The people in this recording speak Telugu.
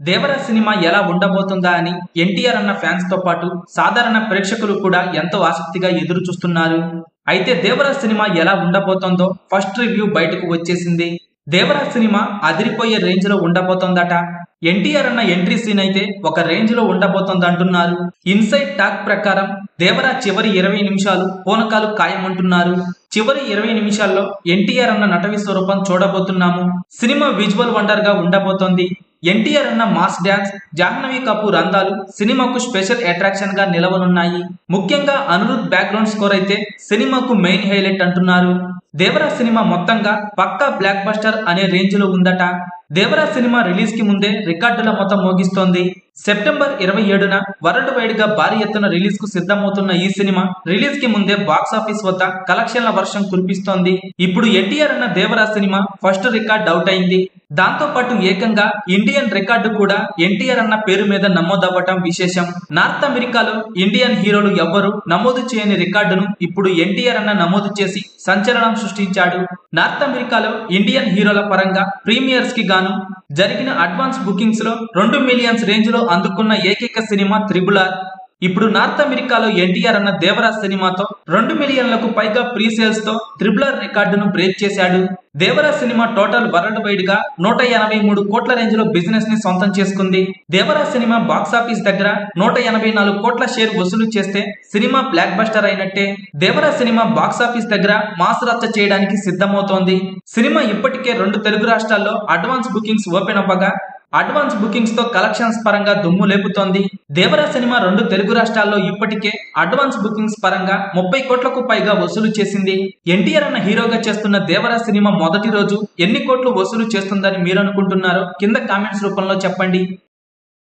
దేవరా సినిమా ఎలా ఉండబోతుందా అని ఎన్టీఆర్ అన్న ఫ్యాన్స్తో పాటు సాధారణ ప్రేక్షకులు కూడా ఎంతో ఆసక్తిగా ఎదురు చూస్తున్నారు అయితే దేవరా సినిమా ఎలా ఉండబోతోందో ఫస్ట్ రివ్యూ బయటకు వచ్చేసింది. దేవరా సినిమా అదిరిపోయే రేంజ్లో ఉండబోతోందట. ఎన్టీఆర్ అన్న ఎంట్రీ సీన్ అయితే ఒక రేంజ్లో ఉండబోతోంది అంటున్నారు ఇన్సైడ్ టాక్ ప్రకారం దేవరా చివరి ఇరవై నిమిషాలు పూనకాలు ఖాయమంటున్నారు. చివరి ఇరవై నిమిషాల్లో ఎన్టీఆర్ అన్న నటవి స్వరూపం చూడబోతున్నాము. సినిమా విజువల్ వండర్గా ఉండబోతోంది. ఎన్టీఆర్ అన్న మాస్ డ్యాన్స్ జాహ్నవి కపూర్ అందాలు సినిమాకు స్పెషల్ అట్రాక్షన్గా నిలవనున్నాయి. ముఖ్యంగా అనురుద్ బ్యాక్గ్రౌండ్ స్కోర్ అయితే సినిమాకు మెయిన్ హైలైట్ అంటున్నారు. దేవరా సినిమా మొత్తంగా పక్కా బ్లాక్ బస్టర్ అనే రేంజ్లో ఉందట. దేవరా సినిమా రిలీజ్కి ముందే రికార్డుల మొత్తం మోగిస్తోంది. సెప్టెంబర్ ఇరవై ఏడున వరల్డ్ వైడ్గా భారీ ఎత్తున రిలీజ్కు సిద్ధమవుతున్న ఈ సినిమా రిలీజ్కి ముందే బాక్స్ ఆఫీస్ వద్ద కలెక్షన్ల వర్షం కురిపిస్తోంది. ఇప్పుడు ఎన్టీఆర్ అన్న Devara cinema first record out అయింది. దాంతో పాటు ఏకంగా ఇండియన్ రికార్డు కూడా ఎన్టీఆర్ అన్న పేరు మీద నమోదవ్వటం విశేషం. నార్త్ అమెరికాలో ఇండియన్ హీరోలు ఎవ్వరూ నమోదు చేయని రికార్డును ఇప్పుడు ఎన్టీఆర్ అన్న నమోదు చేసి సంచలనం సృష్టించాడు. నార్త్ అమెరికాలో ఇండియన్ హీరోల పరంగా ప్రీమియర్స్కి గాను జరిగిన అడ్వాన్స్ బుకింగ్స్లో రెండు మిలియన్స్ రేంజ్లో అందుకున్న ఏకైక సినిమా త్రిబుల్ ఆర్. ఇప్పుడు నార్త్ అమెరికాలో ఎన్టీఆర్ అన్న దేవరాజ్ సినిమాతో రెండు మిలియన్లకు పైగా ప్రీ సేల్స్తో త్రిబులర్ రికార్డును బ్రేక్ చేశాడు. దేవరాజ్ సినిమా టోటల్ వరల్డ్ వైడ్గా నూట ఎనభై మూడు కోట్ల రేంజ్లో బిజినెస్ని సొంతం చేసుకుంది. దేవరాజ్ సినిమా బాక్స్ ఆఫీస్ దగ్గర నూట ఎనభై నాలుగు కోట్ల షేర్ వసూలు చేస్తే సినిమా బ్లాక్ బస్టర్ అయినట్టే. దేవరాజ్ సినిమా బాక్స్ ఆఫీస్ దగ్గర మాస్ రచ్చ చేయడానికి సిద్ధమవుతోంది. సినిమా ఇప్పటికే రెండు తెలుగు రాష్ట్రాల్లో అడ్వాన్స్ బుకింగ్స్ ఓపెన్ అవ్వగా అడ్వాన్స్ బుకింగ్స్తో కలెక్షన్స్ పరంగా దుమ్ము లేపుతోంది. దేవరా సినిమా రెండు తెలుగు రాష్ట్రాల్లో ఇప్పటికే అడ్వాన్స్ బుకింగ్స్ పరంగా ముప్పై కోట్లకు పైగా వసూలు చేసింది. ఎన్టీఆర్ అన్న హీరోగా చేస్తున్న దేవరా సినిమా మొదటి రోజు ఎన్ని కోట్లు వసూలు చేస్తుందని మీరు అనుకుంటున్నారో కింద కామెంట్స్ రూపంలో చెప్పండి.